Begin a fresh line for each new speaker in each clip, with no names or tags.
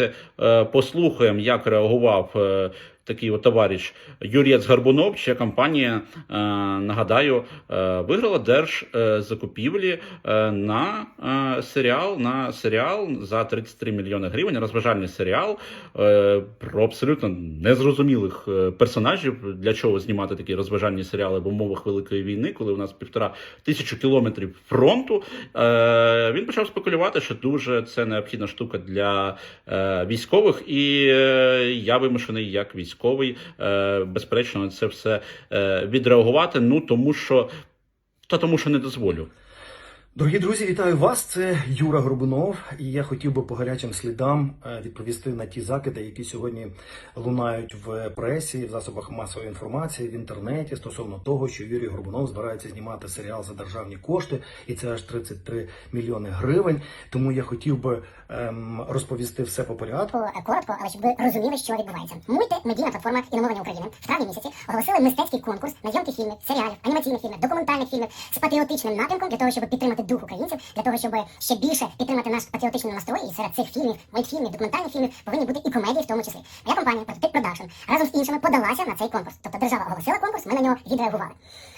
Е, послухаємо, як реагував е, такий от товариш Юрєць Гарбунов, чия компанія, е, нагадаю, е, виграла держзакупівлі е, на серіал на серіал за 33 мільйони гривень, розважальний серіал про абсолютно незрозумілих персонажів. Для чого знімати такі розважальні серіали в умовах Великої війни, коли у нас півтора тисячі кілометрів фронту. Він почав спекулювати, що дуже це необхідна штука для військових, і я вимушений як військовий, е, безперечно, це все е, відреагувати. Ну тому що та тому, що не дозволю.
Дорогі друзі, вітаю вас. Це Юра Горбунов, і я хотів би по гарячим слідам е, відповісти на ті закиди, які сьогодні лунають в пресі, в засобах масової інформації, в інтернеті стосовно того, що Юрій Горбунов збирається знімати серіал за державні кошти, і це аж 33 мільйони гривень. Тому я хотів би ем, розповісти все по порядку.
Коротко, коротко, але щоб ви розуміли, що відбувається. Мультимедійна платформа іномовлення України в травні місяці оголосили мистецький конкурс на зйомки фільмів, серіалів, анімаційних фільмів, документальних фільмів з патріотичним напрямком для того, щоб підтримати дух українців, для того, щоб ще більше підтримати наш патріотичний настрой. Серед цих фільмів, мультфільмів, документальних фільмів повинні бути і комедії, в тому числі. Моя компанія Прототип Продакшн разом з іншими подалася на цей конкурс. Тобто держава оголосила конкурс, ми на нього відреагували.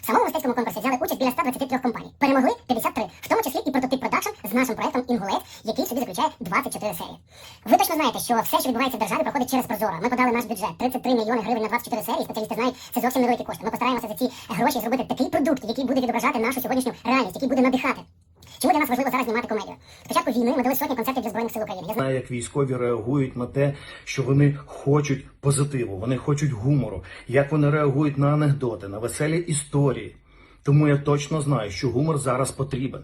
В самому мистецькому конкурсі взяли участь біля 123 компаній. Перемогли 53, в тому числі і прототип продакшн з нашим проектом Інгулець, який собі заключає 24 серії. Ви точно знаєте, що все, що відбувається в державі, проходить через Прозоро. Ми подали наш бюджет 33 мільйони гривень на 24 серії. Спеціалісти знають, це зовсім невеликі кошти. Ми постараємося за ці гроші зробити такий продукт, який буде відображати нашу сьогоднішню реальність, який буде надихати. Чому для нас важливо зараз знімати комедію? Спочатку війни ми дали сотні концертів для збройних сил України. Я знаю,
як військові реагують на те, що вони хочуть позитиву, вони хочуть гумору, як вони реагують на анекдоти, на веселі історії. Тому я точно знаю, що гумор зараз потрібен.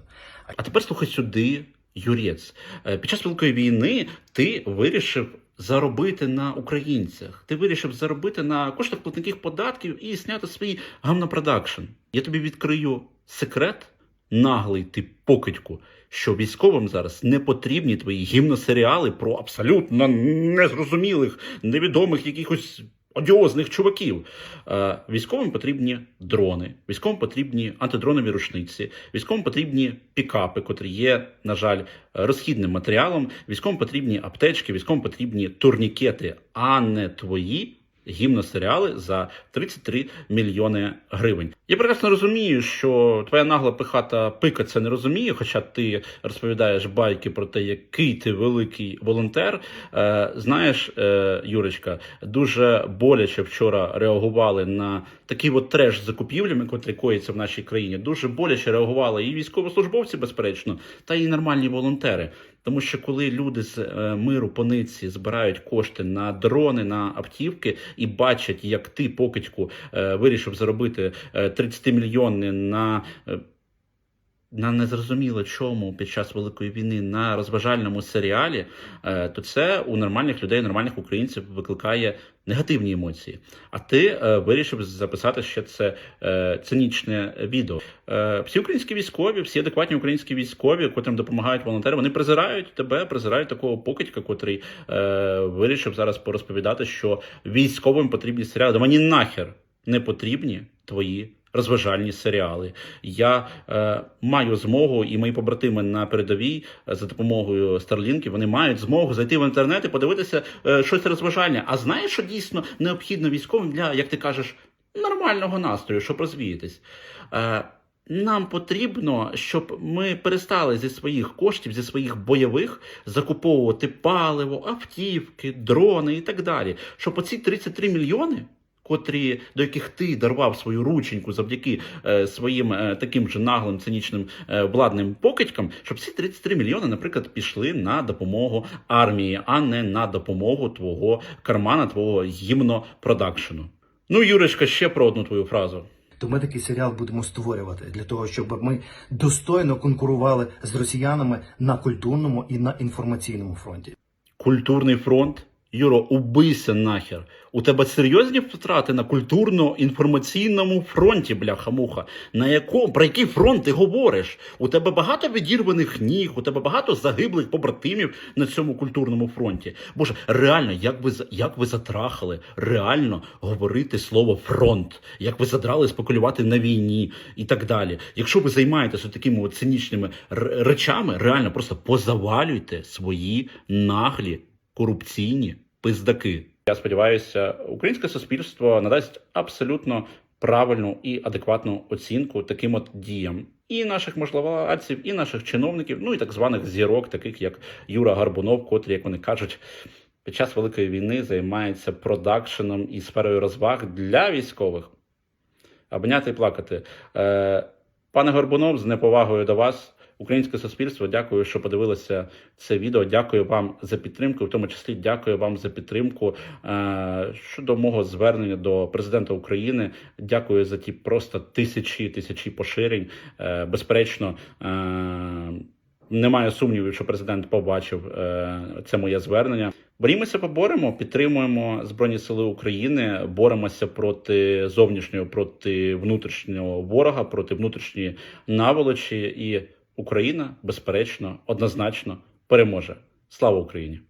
А тепер слухай сюди, Юрець. Е, Під час Великої війни ти вирішив заробити на українцях. Ти вирішив заробити на коштах платників податків і зняти свій гамнопродакшн. Я тобі відкрию секрет, наглий ти покидьку, що військовим зараз не потрібні твої гімносеріали про абсолютно незрозумілих, невідомих якихось одіозних чуваків. Е, Військовим потрібні дрони, військовим потрібні антидронові рушниці, військовим потрібні пікапи, котрі є, на жаль, розхідним матеріалом. Військовим потрібні аптечки, військовим потрібні турнікети, а не твої. Гімносеріали за 33 мільйони гривень. Я прекрасно розумію, що твоя нагла пихата пика це не розуміє, хоча ти розповідаєш байки про те, який ти великий волонтер. Е, знаєш, е, Юрочка, дуже боляче вчора реагували на такий от треш з закупівлями, котрі коїться в нашій країні. Дуже боляче реагували і військовослужбовці, безперечно, та і нормальні волонтери. Тому що коли люди з е, миру пониці збирають кошти на дрони, на автівки і бачать, як ти покидьку е, вирішив заробити е, 30 мільйони на. На незрозуміло чому під час великої війни на розважальному серіалі, е, то це у нормальних людей, нормальних українців викликає негативні емоції. А ти е, вирішив записати ще це е, цинічне відео. Всі українські військові, всі адекватні українські військові, котрим допомагають волонтери, вони презирають тебе, презирають такого покидька, котрий вирішив зараз порозповідати, що військовим потрібні серіали. Мені нахер не потрібні твої розважальні серіали. Я е, маю змогу, і мої побратими на передовій е, за допомогою Старлінків вони мають змогу зайти в інтернет і подивитися е, щось розважальне. А знаєш, що дійсно необхідно військовим для, як ти кажеш, нормального настрою, щоб розвіятись. Е, нам потрібно, щоб ми перестали зі своїх коштів, зі своїх бойових закуповувати паливо, автівки, дрони і так далі. Щоб оці 33 мільйони котрі, до яких ти дарував свою рученьку завдяки е, своїм е, таким же наглим цинічним е, владним покидькам, щоб ці 33 мільйони, наприклад, пішли на допомогу армії, а не на допомогу твого кармана, твого гімнопродакшену. Ну, Юрочка, ще про одну твою фразу.
То ми такий серіал будемо створювати для того, щоб ми достойно конкурували з росіянами на культурному і на інформаційному фронті.
Культурний фронт. Юро, убийся нахер. У тебе серйозні втрати на культурно-інформаційному фронті, бляха-муха. На якому про який фронт ти говориш? У тебе багато відірваних ніг, у тебе багато загиблих побратимів на цьому культурному фронті. Боже, реально, як ви як ви затрахали реально говорити слово фронт, як ви задрали спекулювати на війні і так далі. Якщо ви займаєтеся такими цинічними речами, реально просто позавалюйте свої наглі корупційні пиздаки. Я сподіваюся, українське суспільство надасть абсолютно правильну і адекватну оцінку таким от діям і наших можновладців, і наших чиновників, ну і так званих зірок, таких як Юра Гарбунов, котрі, як вони кажуть, під час великої війни займається продакшеном і сферою розваг для військових. Обняти і плакати. Е, пане Горбунов, з неповагою до вас, українське суспільство, дякую, що подивилися це відео. Дякую вам за підтримку, в тому числі дякую вам за підтримку е, щодо мого звернення до президента України. Дякую за ті просто тисячі тисячі поширень. Е, безперечно. Е, немає сумнівів, що президент побачив е, це моє звернення. Борімося, поборемо, підтримуємо Збройні Сили України, боремося проти зовнішнього, проти внутрішнього ворога, проти внутрішньої наволочі, і Україна, безперечно, однозначно переможе. Слава Україні!